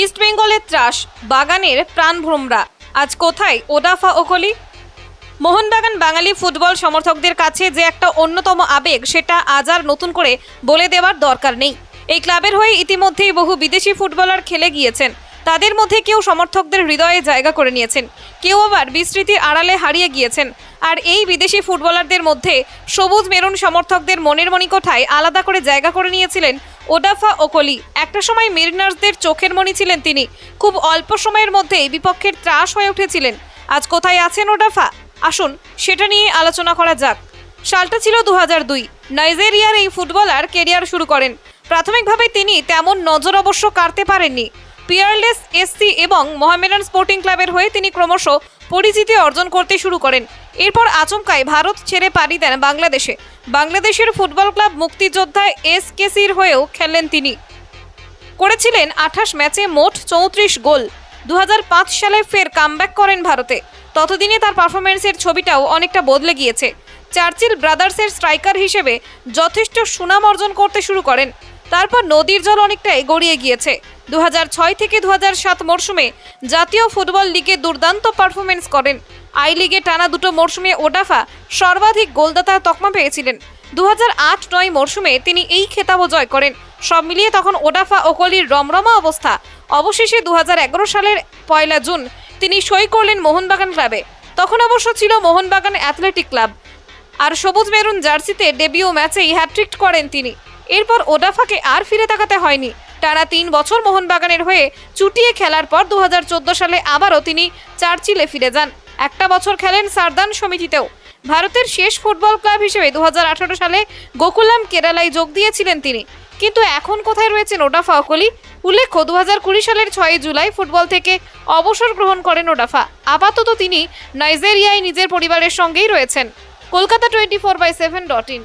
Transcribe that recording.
ইস্টবেঙ্গলের ত্রাস, বাগানের প্রাণভ্রমরা আজ কোথায় ওডাফা ওকলি মোহনবাগান বাঙালি ফুটবল সমর্থকদের কাছে যে একটা অন্যতম আবেগ, সেটা আজ আর নতুন করে বলে দেওয়ার দরকার নেই। এই ক্লাবের হয়ে ইতিমধ্যেই বহু বিদেশি ফুটবলার খেলে গিয়েছেন। তাদের মধ্যে কেউ সমর্থকদের হৃদয়ে জায়গা করে নিয়েছেন, কেউ আবার বিস্তৃতির আড়ালে হারিয়ে গিয়েছেন। আর এই বিদেশি ফুটবলারদের মধ্যে সবুজ মেরুন সমর্থকদের মনের মণিকোঠায় আলাদা করে জায়গা করে নিয়েছিলেন ওডাফা ওকলি একটা সময় মেরিনার্সদের চোখের মণি ছিলেন তিনি। খুব অল্প সময়ের মধ্যেই বিপক্ষের ত্রাস হয়ে উঠেছিলেন। আজ কোথায় আছেন ওডাফা? আসুন, সেটা নিয়ে আলোচনা করা যাক। সালটা ছিল দু দুই। নাইজেরিয়ার এই ফুটবলার কেরিয়ার শুরু করেন। প্রাথমিকভাবে তিনি তেমন নজর অবশ্য কাড়তে পারেননি। পিয়ারলেস এসসি এবং মোহামেডান স্পোর্টিং ক্লাবের হয়ে তিনি ক্রমশ পরিচিতি অর্জন করতে শুরু করেন। এরপর আচমকায় ভারত ছেড়ে পাড়ি দেন বাংলাদেশে। বাংলাদেশের ফুটবল ক্লাব মুক্তিযোদ্ধা এস কেসির হয়েও খেললেন তিনি। করেছিলেন আঠাশ ম্যাচে মোট চৌত্রিশ গোল। দু হাজার পাঁচ সালে ফের কামব্যাক করেন ভারতে। ততদিনে তার পারফরমেন্সের ছবিটাও অনেকটা বদলে গিয়েছে। চার্চিল ব্রাদার্সের স্ট্রাইকার হিসেবে যথেষ্ট সুনাম অর্জন করতে শুরু করেন। তারপর নদীর জল অনেকটাই গড়িয়ে গিয়েছে। দু হাজার ছয় থেকে দু মরশুমে জাতীয় ফুটবল লিগে দুর্দান্ত পারফরমেন্স করেন। আই লিগে টানা দুটো মরশুমে ওডাফা সর্বাধিক গোলদাতার তকমা পেয়েছিলেন। দু নয় মরশুমে তিনি এই খেতাবও জয় করেন। সব মিলিয়ে তখন ওডাফা ওকলির রমরমা অবস্থা। অবশেষে দু হাজার এগারো সালের পয়লা জুন তিনি সই করলেন মোহনবাগান ক্লাবে। তখন অবশ্য ছিল মোহনবাগান অ্যাথলেটিক ক্লাব। আর সবুজ মেরুন জার্সিতে ডেবিউ ম্যাচেই হ্যাট্রিক করেন তিনি। এরপর ওডাফাকে আর ফিরে তাকাতে হয়নি। টানা তিন বছর মোহনবাগানের হয়ে চুটিয়ে খেলার পর দু হাজার চোদ্দ সালে আবারও তিনি চার্চিলে ফিরে যান। একটা বছর খেলেন সারদান সমিতিতেও। ভারতের শেষ ফুটবল ক্লাব হিসেবে দু হাজার আঠারো সালে গোকুলাম কেরালায় যোগ দিয়েছিলেন তিনি। কিন্তু এখন কোথায় রয়েছেন ওডাফা অকলি? উল্লেখ্য দু হাজার কুড়ি সালের ছয়ই জুলাই ফুটবল থেকে অবসর গ্রহণ করেন ওডাফা। আপাতত তিনি নাইজেরিয়ায় নিজের পরিবারের সঙ্গেই রয়েছেন। Kolkata twenty four by seven dot in.